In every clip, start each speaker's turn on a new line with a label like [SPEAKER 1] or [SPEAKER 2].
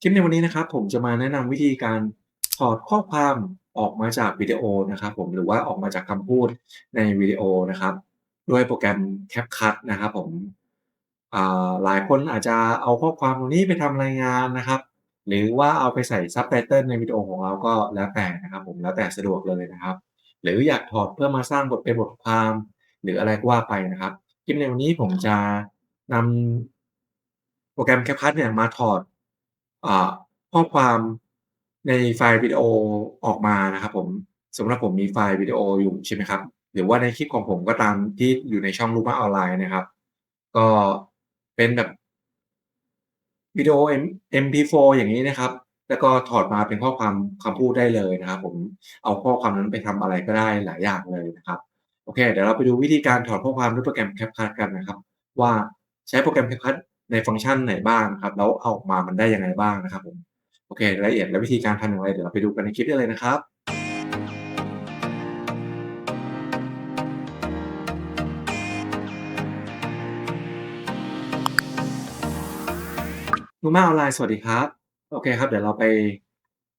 [SPEAKER 1] คลิปในวันนี้นะครับผมจะมาแนะนำวิธีการถอดข้อความออกมาจากวิดีโอนะครับผมหรือว่าออกมาจากคำพูดในวิดีโอนะครับ ด้วยโปรแกรม CapCut นะครับผมอ่าหลายคนอาจจะเอาข้อความตรงนี้ไปทำรายงานนะครับ หรือว่าเอาไปใส่ Subtitle ในวิดีโอของเราก็แล้วแต่นะครับผมแล้วแต่สะดวกเลยนะครับ หรืออยากถอดเพื่อมาสร้างบทเป็นบทความ หรืออะไรก็ว่าไปนะครับคลิปในวันนี้ผมจะนำโปรแกรม CapCut เนี่ยมาถอด อ่า ข้อความในไฟล์วิดีโอออกมานะครับผมสมมุติว่าผมมีไฟล์วิดีโออยู่ ใช่ไหมครับ หรือว่าในคลิปของผมก็ตามที่อยู่ในช่องลูกบ้าออนไลน์นะครับ ก็เป็นแบบ วิดีโอ M MP4 อย่างงี้นะครับ แล้วก็ถอดมาเป็นข้อความคำพูดได้เลยนะครับผม เอาข้อความนั้นไปทำอะไรก็ได้หลายอย่างเลยนะครับ โอเค เดี๋ยวเราไปดูวิธีการถอดข้อความด้วยโปรแกรม CapCut กันนะครับ ว่าใช้โปรแกรม CapCut ในฟังก์ชันไหนบ้างนะครับ แล้วเอาออกมามันได้ยังไงบ้างนะครับผมโอเครายละเอียดและวิธีการทำอย่างไรเดี๋ยวเราไปดูกันในคลิปได้เลยนะครับลูกบ้าออนไลน์สวัสดีครับ โอเคครับ เดี๋ยวเราไป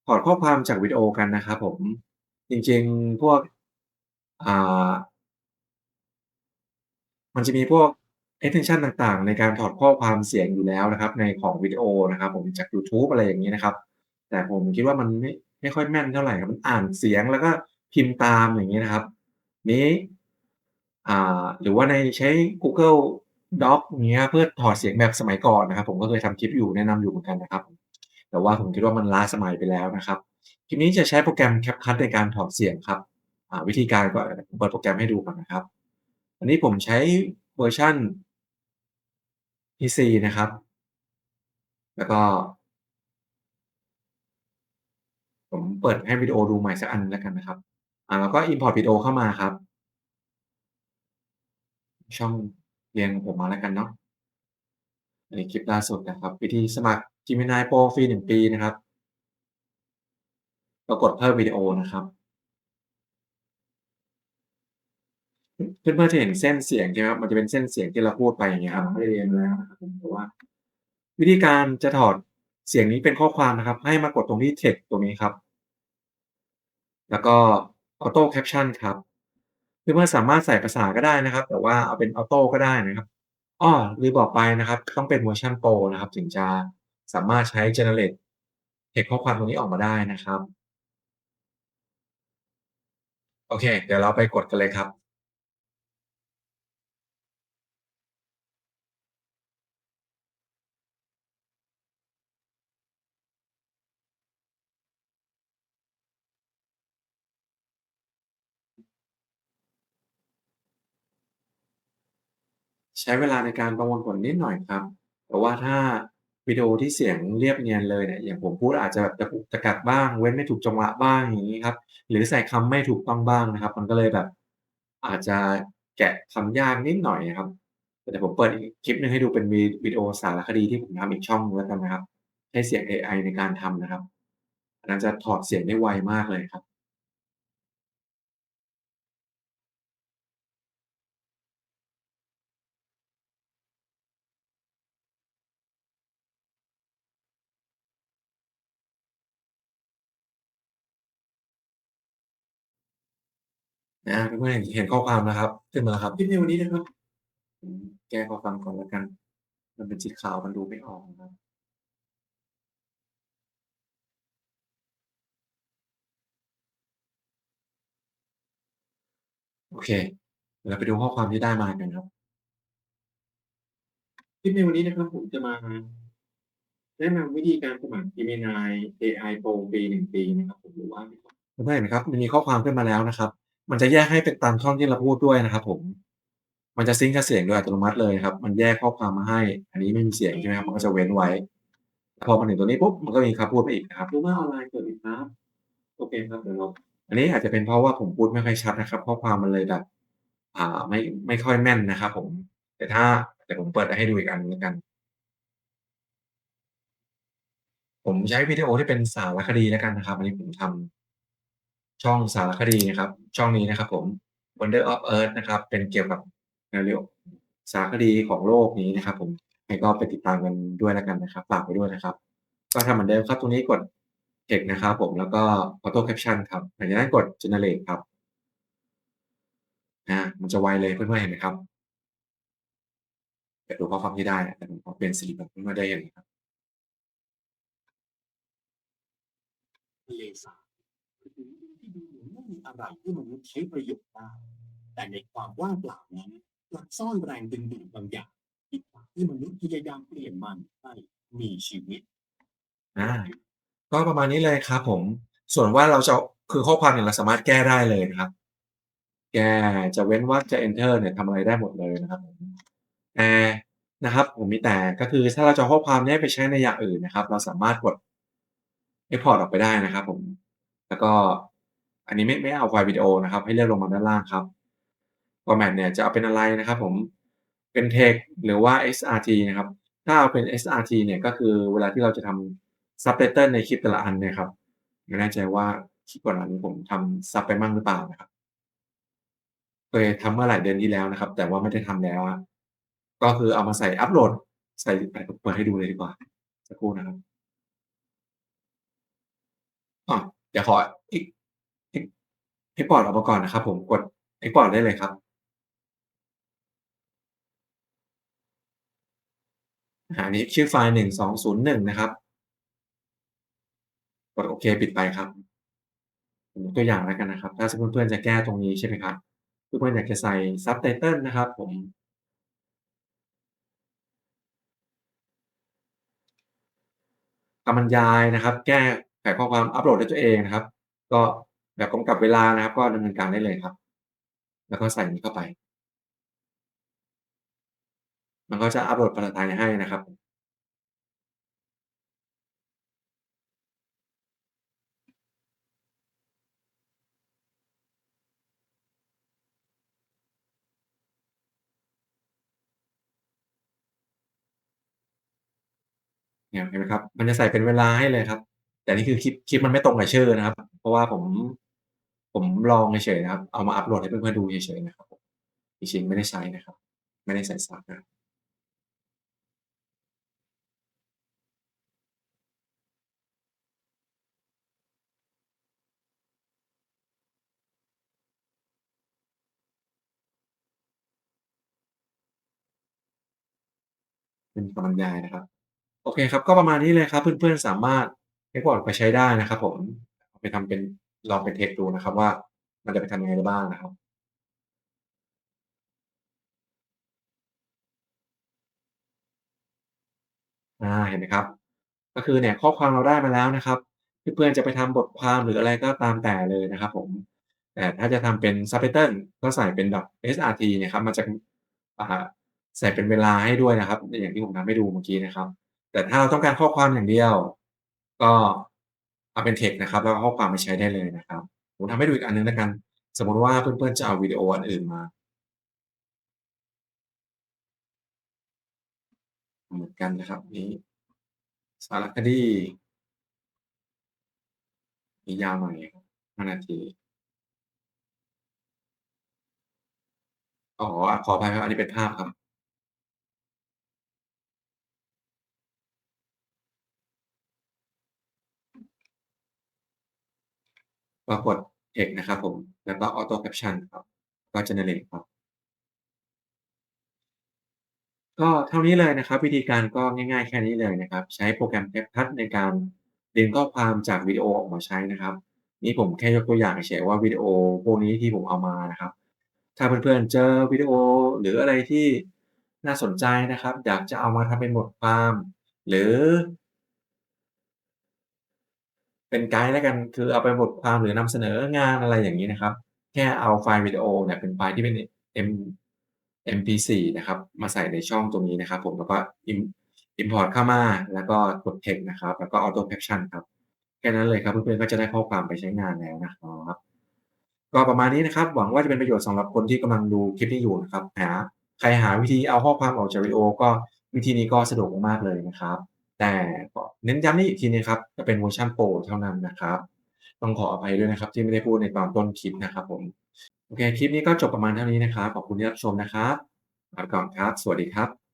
[SPEAKER 1] ถอดข้อความจากวิดีโอกันนะครับผม จริงๆพวกอ่ามันจะมีพวก extension ต่างๆ ในการถอดข้อความเสียงอยู่แล้วนะครับ ในของวิดีโอนะครับผมจากยูทูบอะไรอย่างงี้นะครับ แต่ผมคิดว่ามันไม่ไม่ค่อยแม่นเท่าไหรครับมันอ่านเสียงแล้วก็พิมพ์ตามอย่างงี้นะครับ นี้อ่าหรือว่าในใช้ Google Docs อย่างเงี้ยเพื่อถอดเสียงแบบสมัยก่อนนะครับ ผมก็เคยทำคลิปอยู่แนะนำอยู่เหมือนกันนะครับ แต่ว่าผมคิดว่ามันล้าสมัยไปแล้วนะครับคลิปนี้จะใช้โปรแกรม CapCut ในการถอดเสียงครับอ่าวิธีการก็เปิดโปรแกรมให้ดูก่อนนะครับ อันนี้ผมใช้เวอร์ชัน PC นะครับ แล้วก็ ผมเปิดให้วิดีโอดูใหม่สักอันแล้วกันนะครับ อ่าแล้วก็ import วิดีโอเข้ามาครับ ช่องเรียนของผมมาแล้วกันเนาะอันนี้คลิปล่าสุดนะครับ วิธีสมัคร Gemini Pro ฟรี1ปีนะครับก็กดเพิ่มวิดีโอนะครับ เพื่อนๆจะเห็นเส้นเสียงใช่ไหมครับ มันจะเป็นเส้นเสียงที่เราพูดไปอย่างเงี้ยครับได้เรียนมาแล้วนะครับผมแต่ว่า วิธีการจะถอดเสียงนี้เป็นข้อความนะครับ ให้มากดตรงที่ text ตรงนี้ครับ แล้วก็ Auto Caption ครับเพื่อนๆสามารถใส่ภาษาก็ได้นะครับ แต่ว่าเอาเป็น Auto ก็ได้นะครับอ้อลืมบอกไปนะครับ ต้องเป็นเวอร์ชัน Pro นะครับ ถึงจะสามารถใช้ generate เทกต์ข้อความตรงนี้ออกมาได้นะครับ โอเค เดี๋ยวเราไปกดกันเลยครับ ใช้เวลาในการประมวลผลนิดหน่อยครับ แต่ว่าถ้าวิดีโอที่เสียงเรียบเนียนเลยเนี่ยอย่างผมพูดอาจจะแบบตะกุกตะกักบ้าง เว้นไม่ถูกจังหวะบ้างอย่างงี้ครับ หรือใส่คำไม่ถูกต้องบ้างนะครับ มันก็เลยแบบ อาจจะแกะคำยากนิดหน่อยอะครับเดี๋ยวผมเปิดอีกคลิปหนึ่งให้ดูเป็นวิดีโอสารคดีที่ผมทำอีกช่องแล้วกันนะครับใช้เสียงเอไอในการทำนะครับอันนั้นจะถอดเสียงได้ไวมากเลยครับ อาเพื่อนๆเห็นข้อความนะครับขึ้นมาแล้วครับคลิปในวันนี้นะครับ แก้ข้อความก่อนแล้วกัน มันเป็นสีขาวมันดูไม่ออกนะครับโอเคเดี๋ยวเราไปดูข้อความที่ได้มากันครับคลิปในวันนี้นะครับ ผมจะมาแนะนำวิธีการสมัคร Gemini AI Pro ฟรี1ปีนะครับผมหรือว่าเพื่อนๆเห็นไหมครับมันมีข้อความขึ้นมาแล้วนะครับ มันจะแยกให้เป็นตามท่อนที่เราพูดด้วยนะครับผม มันจะซิงก์กับเสียงโดยอัตโนมัติเลยครับ มันแยกข้อความมาให้ อันนี้ไม่มีเสียงใช่ไหมครับ มันก็จะเว้นไว้ พอมาถึงตรงนี้ปุ๊บ มันก็มีคำพูดมาอีกนะครับรู้ว่าออนไลน์เกิดอีกครับ โอเคครับเดี๋ยวเราอันนี้อาจจะเป็นเพราะว่าผมพูดไม่ค่อยชัดนะครับ ข้อความมันเลยแบบ อ่า ไม่ ไม่ค่อยแม่นนะครับ ผม แต่ถ้าเดี๋ยวผมเปิดให้ดูอีกอันหนึ่งแล้วกัน ผมใช้วิดีโอที่เป็นสารคดีแล้วกันนะครับ อันนี้ผมทำ ช่องสารคดีนะครับ ช่องนี้นะครับผม Wonder of Earth นะครับ เป็นเกี่ยวกับแนวเกี่ยวสารคดีของโลกนี้นะครับ ผมยังไงก็ไปติดตามกันด้วยแล้วกันนะครับฝากไว้ด้วยนะครับ ก็ทำเหมือนเดิมครับตรงนี้กด Text นะครับผมแล้วก็ Auto Caption ครับหลังจากนั้นกด Generate ครับอามันจะไวเลยเพื่อนๆเห็นไหมครับ?แต่ดูข้อความที่ได้แต่ผมขอเปลี่ยนสีแบบนี้มาได้อย่างงี้ครับ
[SPEAKER 2] เลสา ดูเหมือนไม่มีอะไรที่มนุษย์ใช้ประโยชน์ได้ แต่ในความว่างเปล่านั้นกลับซ่อนแรงดึงดูดบางอย่างที่ทำให้มนุษย์พยายามเปลี่ยนมันให้มีชีวิต
[SPEAKER 1] อาก็ประมาณนี้เลยครับผม ส่วนว่าเราจะคือข้อความเนี่ยเราสามารถแก้ได้เลยนะครับ แก้จะเว้นวรรคจะ Enter เนี่ยทำอะไรได้หมดเลยนะครับผมแต่นะครับ ผมมีแต่ก็คือถ้าเราจะเอาข้อความเนี้ไปใช้ในอย่างอื่นนะครับ เราสามารถกด Export ออกไปได้นะครับ ผม แล้วก็ อันนี้ไม่ไม่เอาไฟล์วิดีโอนะครับ ให้เลื่อนลงมาด้านล่างครับ Format เนี่ยจะเอาเป็นอะไรนะครับ ผมเป็น Text หรือว่า XRT นะครับ ถ้าเอาเป็น XRT เนี่ยก็คือเวลาที่เราจะทำ Subtitle ในคลิปแต่ละอันเนี่ยครับไม่แน่ใจว่าคลิปก่อนหน้านี้ผมทำซับไปมั่งหรือเปล่านะครับเคยทำเมื่อหลายเดือนที่แล้วนะครับ แต่ว่าไม่ได้ทำแล้วก็คือเอามาใส่อัปโหลด ใส่อ่าเปิดให้ดูเลยดีกว่าสักครู่นะครับอ้อเดี๋ยวขอ Ex Ex Export ออกมาก่อนนะครับผม กด Export ได้เลยครับอานี้ชื่อไฟล์1201นย์หนึ่งนะครับ กดโอเคปิดไปครับผมตัวอย่างแล้วกันนะครับ ถ้าเพื่อนๆจะแก้ตรงนี้ใช่ไหมครับ เพื่อนๆอยากจะใส่ Subtitle นะครับ ผม คำบรรยายนะครับ แก้ไขข้อความอัปโหลดด้วยตัวเองนะครับ ก็ แบบกำกับเวลานะครับ ก็ดำเนินการได้เลยครับ แล้วก็ใส่นี้เข้าไป มันก็จะอัปโหลดภาษาไทยให้นะครับเนี่ยเห็นไหมครับ มันจะใส่เป็นเวลาให้เลยครับ แต่นี่คือคลิปคลิปมันไม่ตรงกับชื่อนะครับ เพราะว่าผม ผมลองเฉยๆนะครับ เอามาอัปโหลดให้เพื่อนๆดูเฉยๆนะครับจริงๆไม่ได้ใช้นะครับ ไม่ได้ใส่ซับนะครับเป็นคำบรรยายนะครับ โอเคครับ ก็ประมาณนี้เลยครับ เพื่อนๆสามารถ Export ไปใช้ได้นะครับ ผมเอาไปทำเป็น ลองเป็น Text ดูนะครับว่า มันจะไปทำยังไงได้บ้างนะครับ อา เห็นไหมครับ ก็คือเนี่ยข้อความเราได้มาแล้วนะครับ เพื่อน ๆ จะไปทำบทความ หรืออะไรก็ตามแต่เลยนะครับผม แต่ถ้าจะทำเป็น Subtitle ก็ใส่เป็นแบบ XRT เนี่ยครับ มันจะ อ่า ใส่เป็นเวลาให้ด้วยนะครับ อย่างที่ผมทำให้ดูเมื่อกี้นะครับ แต่ถ้าเราต้องการข้อความอย่างเดียว ก็ เอาเป็น Text นะครับ แล้วเอาข้อความไปใช้ได้เลยนะครับผมทำให้ดูอีกอันหนึ่งแล้วกัน สมมติว่าเพื่อนๆจะเอาวิดีโออันอื่นมาเหมือนกันนะครับนี้สารคดีนี่ยาวหน่อย5นาทีอ๋อขออภัยครับอันนี้เป็นภาพครับ ก็กด Text นะครับผม แล้วก็ Auto Caption ครับ ก็ Generate ครับ ก็เท่านี้เลยนะครับ วิธีการก็ง่ายๆ แค่นี้เลยนะครับ ใช้โปรแกรม CapCut ในการดึงข้อความจากวิดีโอออกมาใช้นะครับ นี่ผมแค่ยกตัวอย่างเฉยๆว่าวิดีโอพวกนี้ที่ผมเอามานะครับ ถ้าเพื่อนๆเจอวิดีโอหรืออะไรที่น่าสนใจนะครับ อยากจะเอามาทำเป็นบทความ หรือ เป็นไกด์แล้วกัน คือเอาไปบทความหรือนำเสนองานอะไรอย่างงี้นะครับ แค่เอาไฟล์วิดีโอเนี่ยเป็นไฟล์ที่เป็น M MP4 นะครับ มาใส่ในช่องตรงนี้นะครับ ผมแล้วก็ Im Import เข้ามาแล้วก็กด Text นะครับ แล้วก็ Auto Caption ครับแค่นั้นเลยครับเพื่อนๆก็จะได้ข้อความไปใช้งานแล้วนะครับ ก็ประมาณนี้นะครับ หวังว่าจะเป็นประโยชน์สำหรับคนที่กำลังดูคลิปนี้อยู่นะครับหาใครหาวิธีเอาข้อความออกจากวิดีโอก็วิธีนี้ก็สะดวกมากๆเลยนะครับ แต่เน้นย้ำนี้อีกทีนะครับจะเป็นเวอร์ชันโปรเท่านั้นนะครับ ต้องขออภัยด้วยนะครับ ที่ไม่ได้พูดในตอนต้นคลิปนะครับผม โอเค คลิปนี้ก็จบประมาณเท่านี้นะครับ ขอบคุณที่รับชมนะครับลาไปก่อนครับ สวัสดีครับ